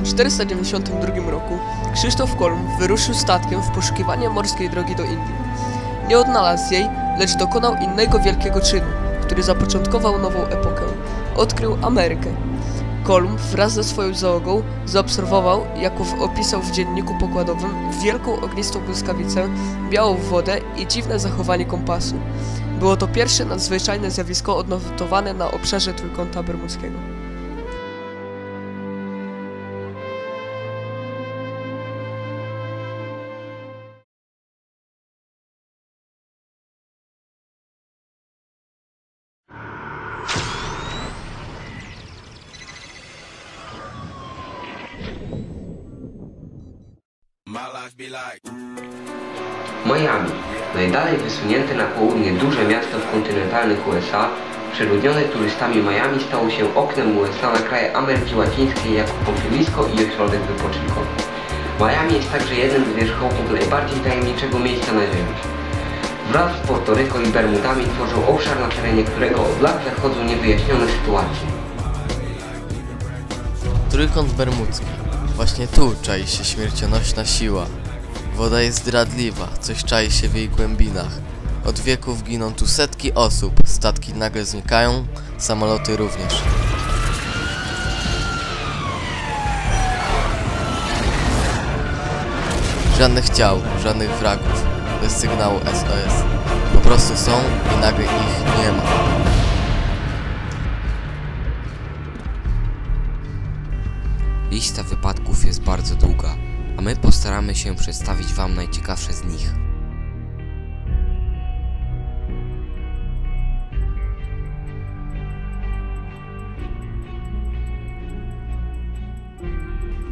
1492 roku Krzysztof Kolumb wyruszył statkiem w poszukiwanie morskiej drogi do Indii. Nie odnalazł jej, lecz dokonał innego wielkiego czynu, który zapoczątkował nową epokę. Odkrył Amerykę. Kolumb wraz ze swoją załogą zaobserwował, jak opisał w dzienniku pokładowym, wielką ognistą błyskawicę, białą wodę i dziwne zachowanie kompasu. Było to pierwsze nadzwyczajne zjawisko odnotowane na obszarze Trójkąta Bermudzkiego. Miami, najdalej wysunięte na południe duże miasto w kontynentalnych USA, przeludnione turystami Miami stało się oknem USA na kraje Ameryki Łacińskiej jako kąpielisko i ośrodek wypoczynkowy. Miami jest także jednym z wierzchołków najbardziej tajemniczego miejsca na Ziemi. Wraz z Portoryko i Bermudami tworzą obszar, na terenie którego od lat zachodzą niewyjaśnione sytuacje. Trójkąt Bermudzki. Właśnie tu czai się śmiercionośna siła. Woda jest zdradliwa, coś czai się w jej głębinach. Od wieków giną tu setki osób, statki nagle znikają, samoloty również. Żadnych ciał, żadnych wragów, bez sygnału SOS. Po prostu są i nagle ich nie ma. Lista wypadków jest bardzo długa, a my postaramy się przedstawić Wam najciekawsze z nich.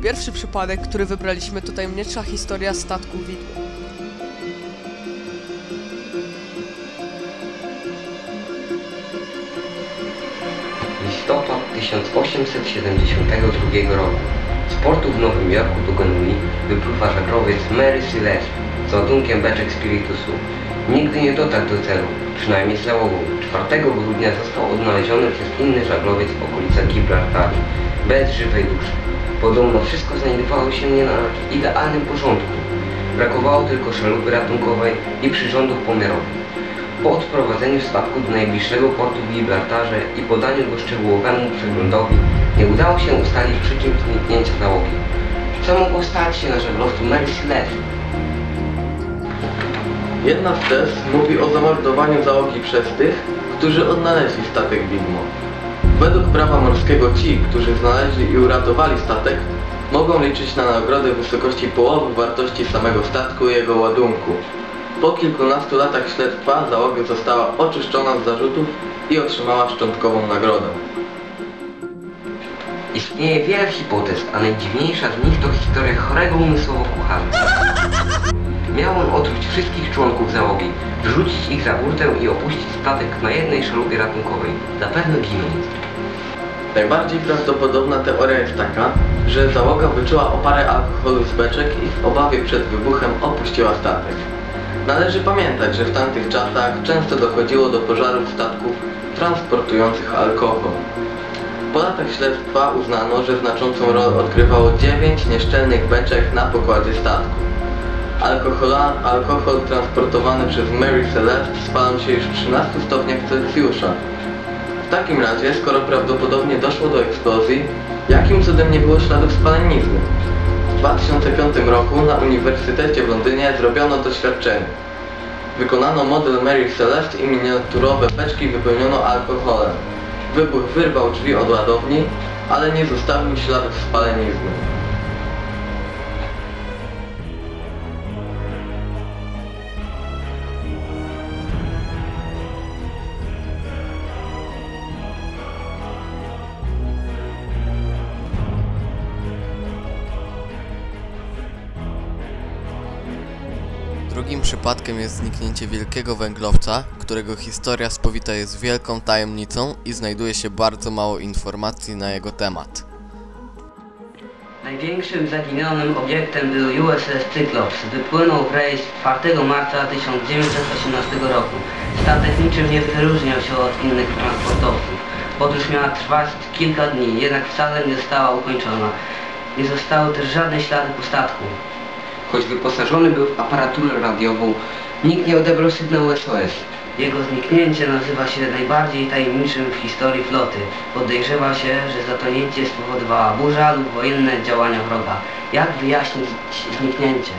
Pierwszy przypadek, który wybraliśmy to tajemnicza historia statku Widmo. Listopad 1872 roku. Z portu w Nowym Jorku do Genui wypływa żaglowiec Mary Celeste z ładunkiem beczek spirytusu. Nigdy nie dotarł do celu, przynajmniej z załogą. 4 grudnia został odnaleziony przez inny żaglowiec w okolicach Gibraltaru, bez żywej duszy. Podobno wszystko znajdowało się nie na idealnym porządku. Brakowało tylko szalupy ratunkowej i przyrządów pomiarowych. Po odprowadzeniu statku do najbliższego portu w Gibraltarze i podaniu go szczegółowemu przeglądowi nie udało się ustalić przyczyn zniknięcia załogi. Co mogło stać się na żaglowcu Mary Celeste? Jedna z tez mówi o zamordowaniu załogi przez tych, którzy odnaleźli statek widmo. Według prawa morskiego ci, którzy znaleźli i uratowali statek, mogą liczyć na nagrodę w wysokości połowy wartości samego statku i jego ładunku. Po kilkunastu latach śledztwa załoga została oczyszczona z zarzutów i otrzymała szczątkową nagrodę. Istnieje wiele hipotez, a najdziwniejsza z nich to historia chorego umysłowo kucharza. Miał on otruć wszystkich członków załogi, wrzucić ich za burtę i opuścić statek na jednej szalupie ratunkowej, zapewne ginąc. Najbardziej prawdopodobna teoria jest taka, że załoga wyczuła oparę alkoholu z beczek i w obawie przed wybuchem opuściła statek. Należy pamiętać, że w tamtych czasach często dochodziło do pożarów statków transportujących alkohol. Po latach śledztwa uznano, że znaczącą rolę odgrywało 9 nieszczelnych beczek na pokładzie statku. Alkohola, alkohol transportowany przez Mary Celeste spalał się już w 13 stopniach Celsjusza. W takim razie, skoro prawdopodobnie doszło do eksplozji, jakim cudem nie było śladów spalenizny? W 2005 roku na Uniwersytecie w Londynie zrobiono doświadczenie. Wykonano model Mary Celeste i miniaturowe beczki wypełniono alkoholem. Wybuch wyrwał drzwi od ładowni, ale nie zostawił śladów spalenizny. Drugim przypadkiem jest zniknięcie wielkiego węglowca, którego historia spowita jest wielką tajemnicą i znajduje się bardzo mało informacji na jego temat. Największym zaginionym obiektem był USS Cyclops. Wypłynął w rejs 4 marca 1918 roku. Statek niczym nie wyróżniał się od innych transportowców. Podróż miała trwać kilka dni, jednak wcale nie została ukończona. Nie zostały też żadne ślady po statku. Choć wyposażony był w aparaturę radiową, nikt nie odebrał sygnału SOS. Jego zniknięcie nazywa się najbardziej tajemniczym w historii floty. Podejrzewa się, że zatonięcie spowodowała burza lub wojenne działania wroga. Jak wyjaśnić zniknięcie?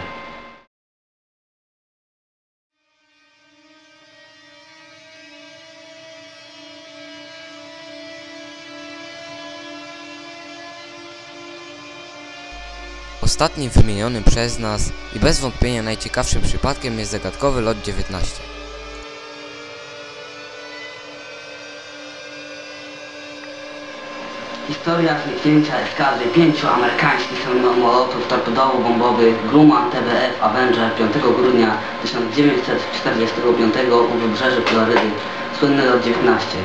Ostatnim wymienionym przez nas i bez wątpienia najciekawszym przypadkiem jest zagadkowy lot 19. Historia zniknięcia eskadry pięciu amerykańskich samolotów torpedowo-bombowych Grumman TBF Avenger 5 grudnia 1945 u wybrzeży Florydy, słynny lot 19.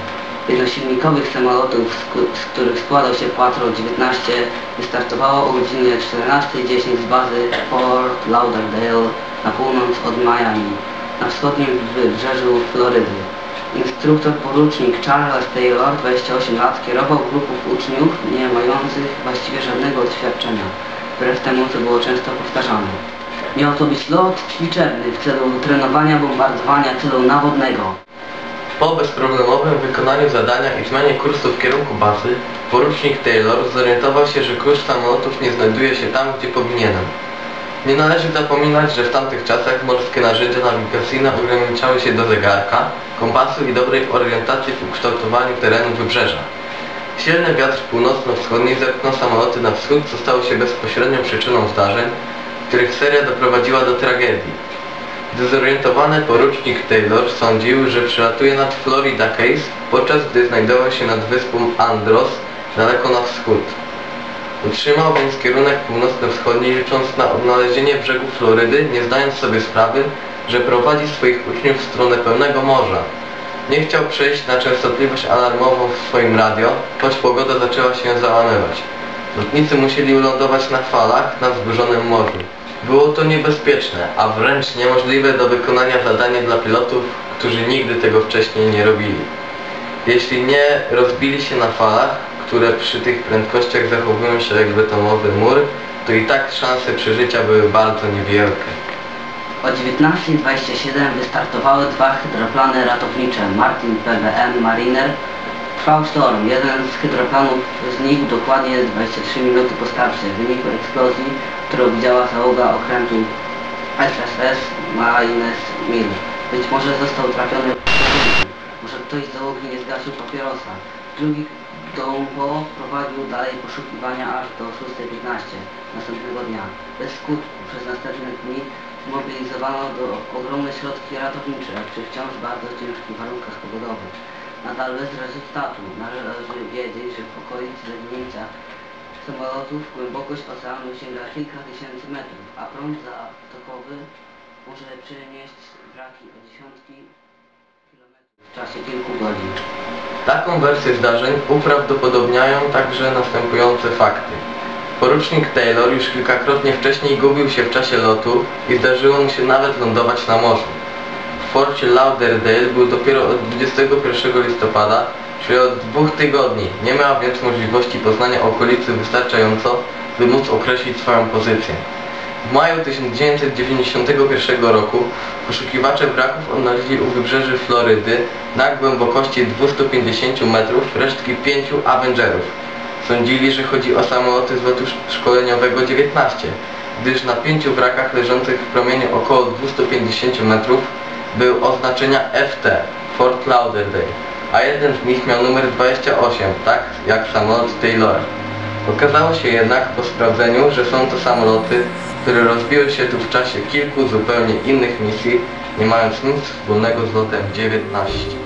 Jednosilnikowych samolotów, z, których składał się Patrol 19, wystartowało o godzinie 14.10 z bazy Fort Lauderdale na północ od Miami, na wschodnim wybrzeżu Florydy. Instruktor porucznik Charles Taylor, 28 lat, kierował grupą uczniów nie mających właściwie żadnego doświadczenia, wbrew temu co było często powtarzane. Miał to być lot ćwiczebny w celu trenowania bombardowania celu nawodnego. Po bezproblemowym wykonaniu zadania i zmianie kursu w kierunku bazy, porucznik Taylor zorientował się, że kurs samolotów nie znajduje się tam, gdzie powinienem. Nie należy zapominać, że w tamtych czasach morskie narzędzia nawigacyjne ograniczały się do zegarka, kompasu i dobrej orientacji w ukształtowaniu terenu wybrzeża. Silny wiatr północno-wschodni zepchnął samoloty na wschód, co stało się bezpośrednią przyczyną zdarzeń, których seria doprowadziła do tragedii. Dezorientowany porucznik Taylor sądził, że przelatuje nad Florida Case, podczas gdy znajdował się nad wyspą Andros, daleko na wschód. Utrzymał więc kierunek północno-wschodni, licząc na odnalezienie brzegu Florydy, nie zdając sobie sprawy, że prowadzi swoich uczniów w stronę pełnego morza. Nie chciał przejść na częstotliwość alarmową w swoim radio, choć pogoda zaczęła się załamywać. Lotnicy musieli lądować na falach na wzburzonym morzu. Było to niebezpieczne, a wręcz niemożliwe do wykonania zadania dla pilotów, którzy nigdy tego wcześniej nie robili. Jeśli nie rozbili się na falach, które przy tych prędkościach zachowują się jak betonowy mur, to i tak szanse przeżycia były bardzo niewielkie. O 19.27 wystartowały dwa hydroplany ratownicze Martin PWM Mariner. Trwał sztorm. Jeden z hydroplanów znikł dokładnie 23 minuty po starcie w wyniku eksplozji, którą widziała załoga okrętu SSS Marines Mill. Być może został trafiony. Może ktoś z załogi nie zgasił papierosa. Drugi Dombo prowadził dalej poszukiwania aż do 6.15 następnego dnia. Bez skutku przez następne dni zmobilizowano do ogromne środki ratownicze przy wciąż bardzo ciężkich warunkach pogodowych. Nadal bez rezultatu należy wiedzieć, że w okolicy zaginięcia samolotów głębokość oceanu sięga kilka tysięcy metrów, a prąd zatokowy może przenieść wraki o dziesiątki kilometrów w czasie kilku godzin. Taką wersję zdarzeń uprawdopodobniają także następujące fakty. Porucznik Taylor już kilkakrotnie wcześniej gubił się w czasie lotu i zdarzyło mu się nawet lądować na morzu. W forcie Lauderdale był dopiero od 21 listopada, czyli od dwóch tygodni. Nie miał więc możliwości poznania okolicy wystarczająco, by móc określić swoją pozycję. W maju 1991 roku poszukiwacze wraków odnaleźli u wybrzeży Florydy na głębokości 250 metrów resztki pięciu Avengerów. Sądzili, że chodzi o samoloty z lotu szkoleniowego 19, gdyż na pięciu wrakach leżących w promieniu około 250 metrów był oznaczenia FT, Fort Lauderdale, a jeden z nich miał numer 28, tak jak samolot Taylora. Okazało się jednak po sprawdzeniu, że są to samoloty, które rozbiły się tu w czasie kilku zupełnie innych misji, nie mając nic wspólnego z lotem 19.